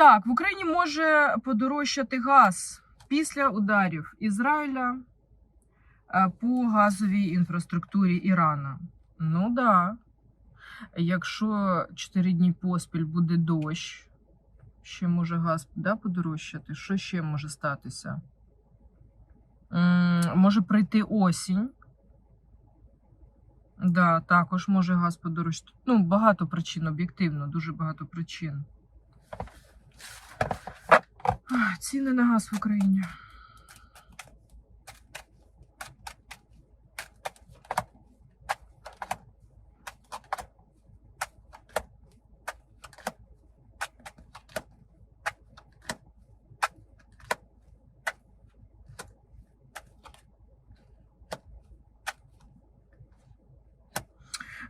Так, в Україні може подорожчати газ після ударів Ізраїля е, по газовій інфраструктурі Ірана. Ну да. Якщо 4 дні поспіль буде дощ, ще може газ да, подорожчати. Що ще може статися? М, Може прийти осінь. Да, також може газ подорожчати. Ну, багато причин, об'єктивно, дуже багато причин. Ціни на газ в Україні.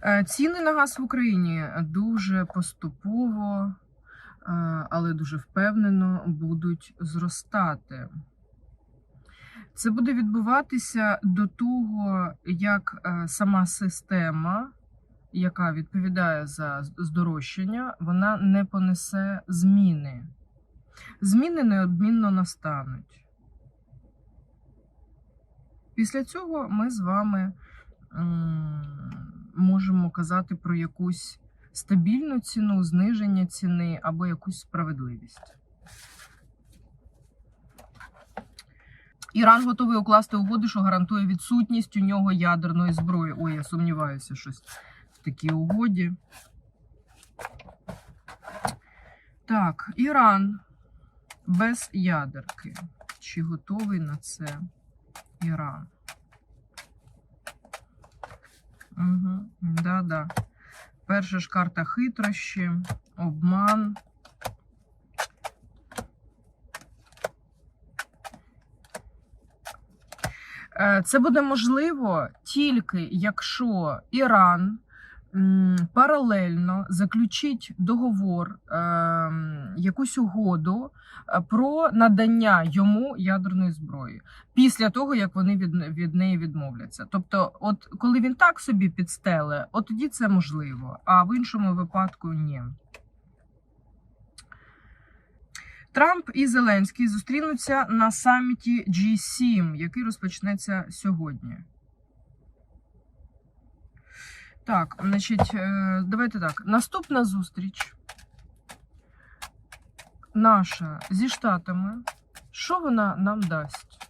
Е, Ціни на газ в Україні дуже поступово, але дуже впевнено будуть зростати. Це буде відбуватися до того, як е, сама система, яка відповідає за здорожчання, вона не понесе зміни. Зміни неодмінно настануть. Після цього ми з вами можемо казати про якусь стабільну ціну, зниження ціни або якусь справедливість. Іран готовий укласти угоду, що гарантує відсутність у нього ядерної зброї. Ой, я сумніваюся, щось в такій угоді. Так, Іран без ядерки. Чи готовий на це Іран? Угу, да-да. Перша ж карта хитрощі, обман. Е, Це буде можливо тільки якщо Іран паралельно заключить договор, ем, якусь угоду е, про надання йому ядерної зброї після того, як вони від, від неї відмовляться. Тобто, от коли він так собі підстеле, от тоді це можливо, а в іншому випадку ні. Трамп і Зеленський зустрінуться на саміті G7, який розпочнеться сьогодні. Так, значить, е, давайте так. Наступна зустріч наша зі Штатами. Що вона нам дасть?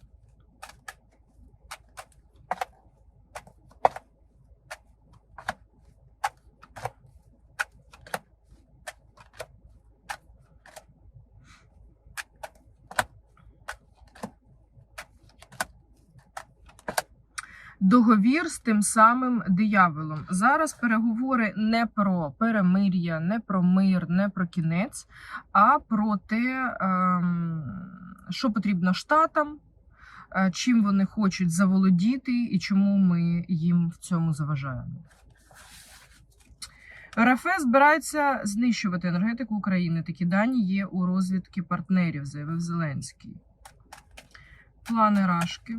Договір з тим самим дияволом. Зараз переговори не про перемир'я, не про мир, не про кінець, а про те, ем, що потрібно штатам, е, чим вони хочуть заволодіти і чому ми їм в цьому заважаємо. РФ збирається знищувати енергетику України. Такі дані є у розвідки партнерів, заявив Зеленський. Плани Рашки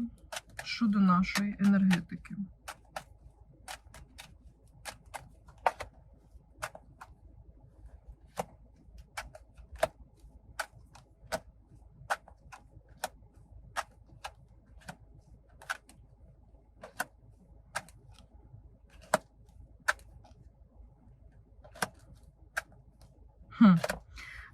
щодо нашої енергетики.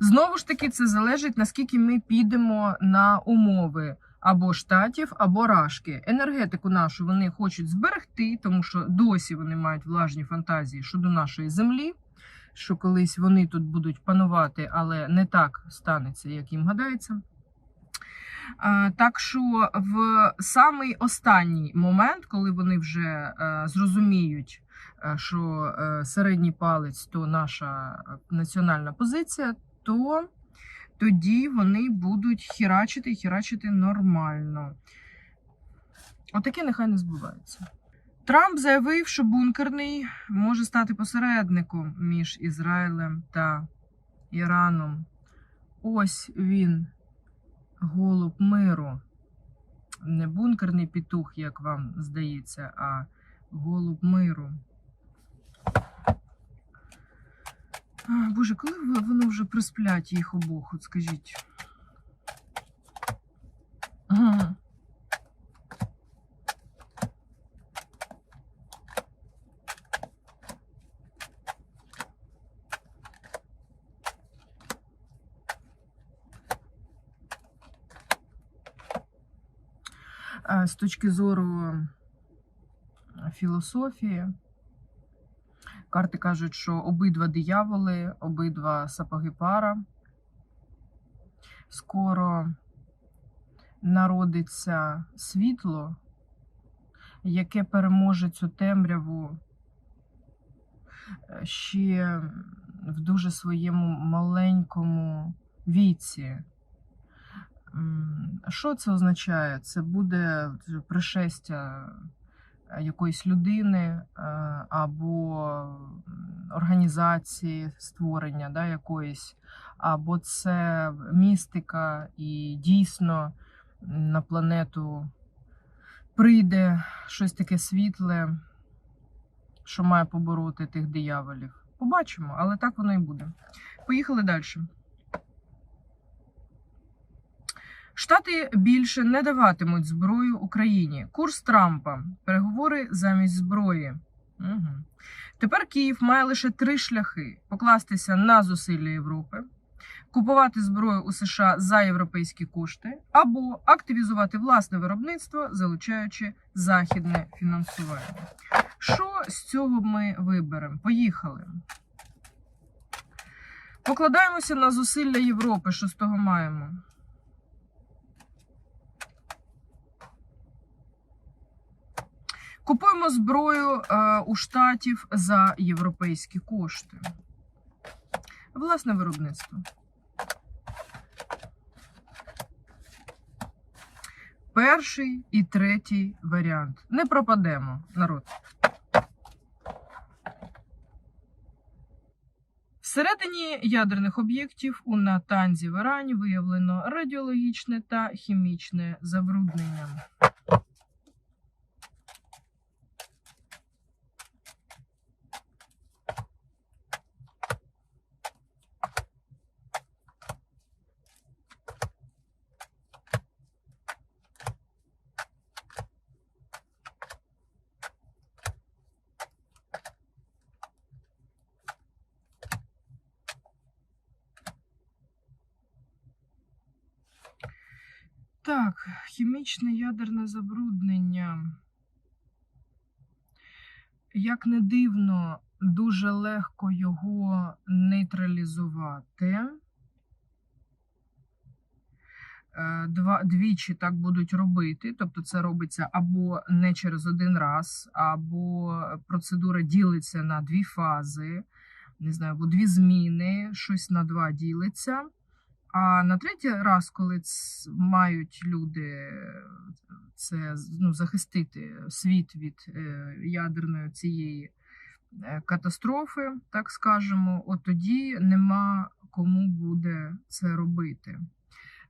Знову ж таки, це залежить, наскільки ми підемо на умови або штатів, або рашки. Енергетику нашу вони хочуть зберегти, тому що досі вони мають влажні фантазії щодо нашої землі. Що колись вони тут будуть панувати, але не так станеться, як їм гадається. Так що в самий останній момент, коли вони вже е, зрозуміють, е, що е, середній палець то наша національна позиція, то тоді вони будуть хірачити і хірачити нормально. Отаке нехай не збувається. Трамп заявив, що бункерний може стати посередником між Ізраїлем та Іраном. Ось він, голуб миру. Не бункерний петух, як вам здається, а голуб миру. А, Боже, коли в- воно вже присплять їх обох, от скажіть. Ага. Е, З точки зору е, філософії, Карти кажуть, що обидва дияволи, обидва сапоги пара. Скоро народиться світло, яке переможе цю темряву е, ще в дуже своєму маленькому віці. Що це означає? Це буде пришестя якоїсь людини е, або організації створення да, якоїсь, або це містика, і дійсно на планету прийде щось таке світле, що має побороти тих дияволів. Побачимо, але так воно і буде. Поїхали далі. Штати більше не даватимуть зброю Україні. Курс Трампа. Переговори замість зброї. Угу. Тепер Київ має лише три шляхи: покластися на зусилля Європи, купувати зброю у США за європейські кошти, або активізувати власне виробництво, залучаючи західне фінансування. Що з цього ми виберемо? Поїхали. Покладаємося на зусилля Європи. Що з того маємо? Купуємо зброю е, у штатів за європейські кошти. Власне виробництво. Перший і третій варіант. Не пропадемо, народ. Всередині ядерних об'єктів у Натанзі в Ірані виявлено радіологічне та хімічне забруднення. Так, хімічне ядерне забруднення. Як не дивно, дуже легко його нейтралізувати. Е, Два, двічі так будуть робити, тобто це робиться або не через один раз, або процедура ділиться на дві фази, не знаю, або дві зміни, щось на два ділиться. А на третій раз, коли мають люди це ну, захистити світ від е, ядерної цієї е, катастрофи, так скажемо, от тоді нема кому буде це робити.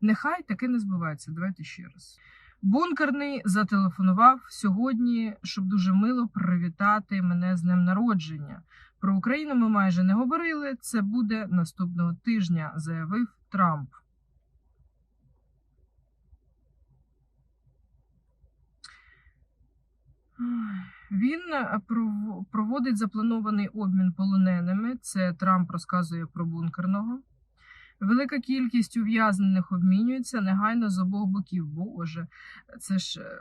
Нехай таке не збувається. Давайте ще раз. Бункерний зателефонував сьогодні, щоб дуже мило привітати мене з днем народження. Про Україну ми майже не говорили. Це буде наступного тижня, заявив Трамп. Він е, проводить запланований обмін полоненими. Це Трамп розказує про бункерного. Велика кількість ув'язнених обмінюється негайно з обох боків. Боже, це ж. е,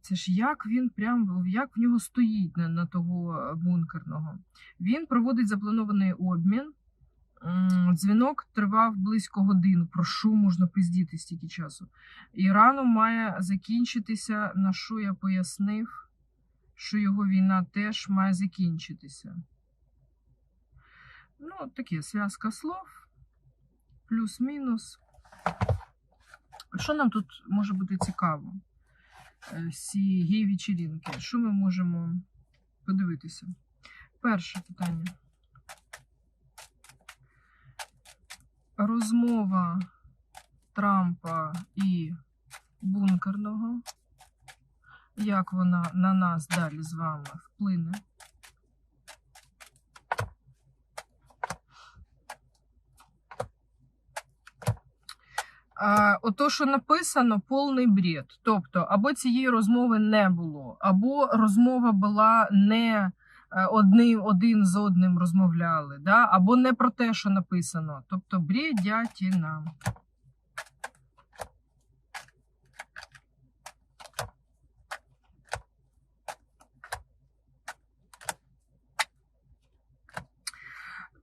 Це ж як він прям як в нього стоїть на, на того бункерного. Він проводить запланований обмін. Дзвінок тривав близько годину. Про що можна пиздіти стільки часу? Ірану має закінчитися, на що я пояснив, що його війна теж має закінчитися. Ну, таке зв'язка слов, плюс-мінус. Що нам тут може бути цікаво? Е, Ці гей-вечірінки. Що ми можемо подивитися? Перше питання. розмова Трампа і бункерного, як вона на нас далі з вами вплине. Ото, що написано, повний бред. Тобто, або цієї розмови не було, або розмова була не одним, один з одним розмовляли, да? або не про те, що написано. Тобто, бредятіна.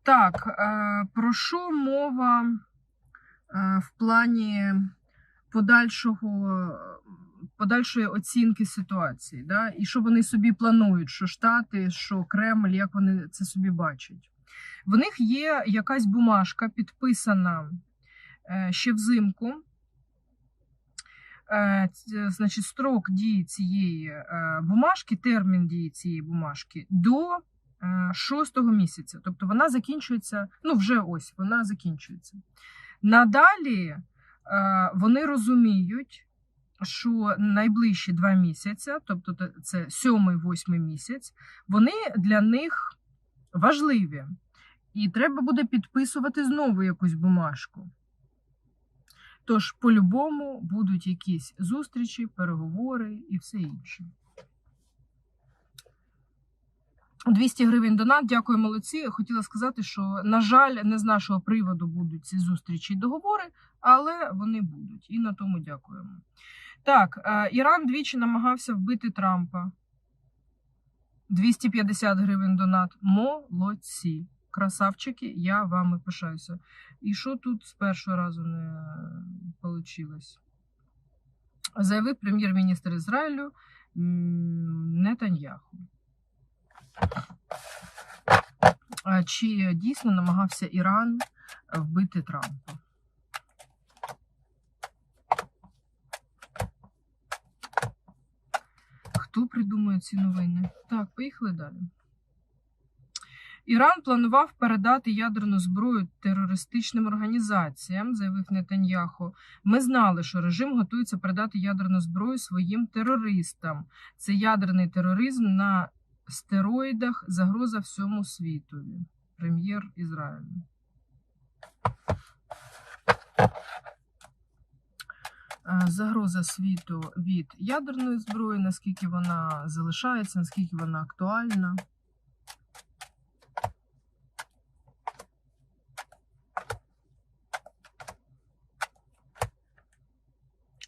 Так, е, про що мова е, в плані подальшого, подальшої оцінки ситуації? Да? І що вони собі планують, що Штати, що Кремль, як вони це собі бачать? В них є якась бумажка, підписана е, ще взимку. Е, Значить, строк дії цієї е, бумажки, термін дії цієї бумажки до шостого місяця. Тобто вона закінчується, ну вже ось вона закінчується. Надалі вони розуміють, що найближчі два місяці, тобто це сьомий, восьмий місяць, вони для них важливі. І треба буде підписувати знову якусь бумажку. Тож, по-любому, будуть якісь зустрічі, переговори і все інше. 200 гривень донат. Дякую, молодці. Хотіла сказати, що, на жаль, не з нашого приводу будуть ці зустрічі і договори, але вони будуть. І на тому дякуємо. Так, е, Іран двічі намагався вбити Трампа. 250 гривень донат. Молодці. Красавчики, я вами пишаюся. І що тут з першого разу не вийшло? Заявив прем'єр-міністр Ізраїлю Нетаньяху. Чи дійсно намагався Іран вбити Трампа? Хто придумує ці новини? Так, поїхали далі. Іран планував передати ядерну зброю терористичним організаціям, заявив Нетаньяху. Ми знали, що режим готується передати ядерну зброю своїм терористам. Це ядерний тероризм на стероїдах, загроза всьому світові. Прем'єр Ізраїлю. Е, Загроза світу від ядерної зброї, наскільки вона залишається, наскільки вона актуальна.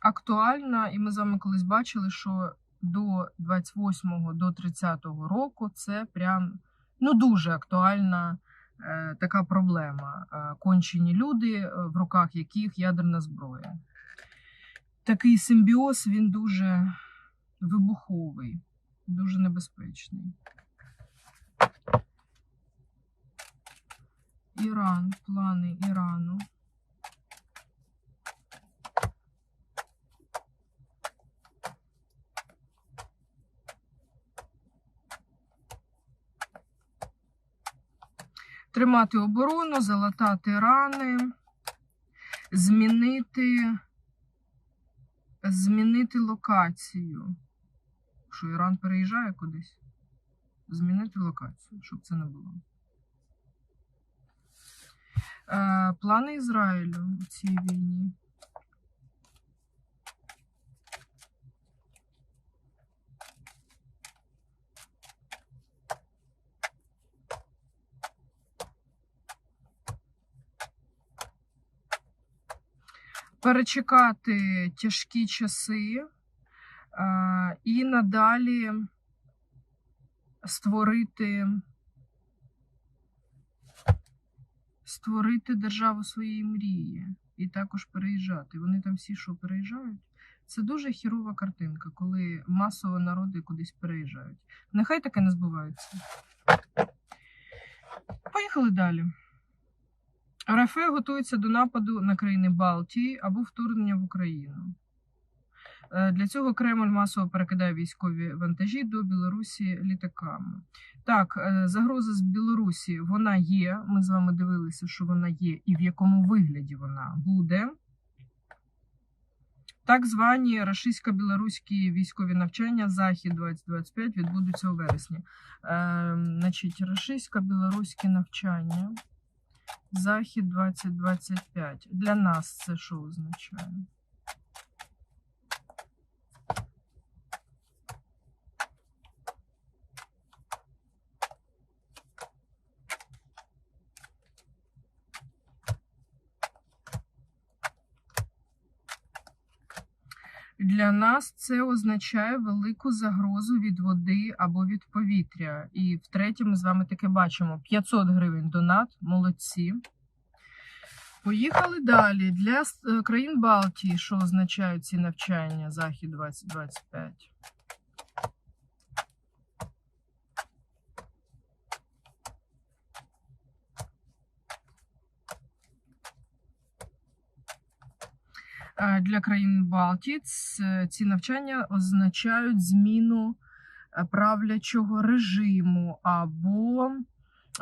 актуальна, і ми з вами колись бачили, що до 28-го, до 30-го року це прям ну дуже актуальна е, така проблема. Е, кончені люди, е, в руках яких ядерна зброя. Такий симбіоз він дуже вибуховий, дуже небезпечний. Іран, плани Ірану. Тримати оборону, залатати рани, змінити, змінити локацію. Що Іран переїжджає кудись? Змінити локацію, щоб це не було. Е, плани Ізраїлю у цій війні. Перечекати тяжкі часи і надалі створити, створити державу своєї мрії і також переїжджати. Вони там всі що переїжджають. Це дуже хірова картинка, коли масово народи кудись переїжджають. Нехай таке не збувається. Поїхали далі. РФ готується до нападу на країни Балтії або вторгнення в Україну. Е, Для цього Кремль масово перекидає військові вантажі до Білорусі літаками. Так, е, загроза з Білорусі вона є. Ми з вами дивилися, що вона є, і в якому вигляді вона буде. Так звані рашистсько-білоруські військові навчання Захід 2025 відбудуться у вересні. Е, значить, рашистсько-білоруські навчання. Захід 2025. Для нас це що означає? Для нас це означає велику загрозу від води або від повітря. І втретє, ми з вами таке бачимо: 500 гривень донат, молодці. Поїхали далі. Для е, країн Балтії, що означають ці навчання Захід 2025? Для країн Балтії ці навчання означають зміну е, правлячого режиму або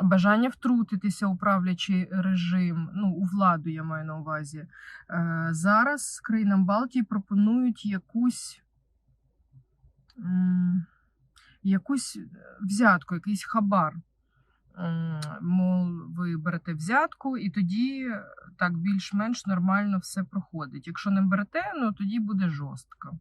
бажання втрутитися у правлячий режим, ну, у владу я маю на увазі. Е, Зараз країнам Балтії пропонують якусь, якусь взятку, якийсь хабар. Мов, ви берете взятку, і тоді так більш-менш нормально все проходить. Якщо не берете, ну тоді буде жорстко.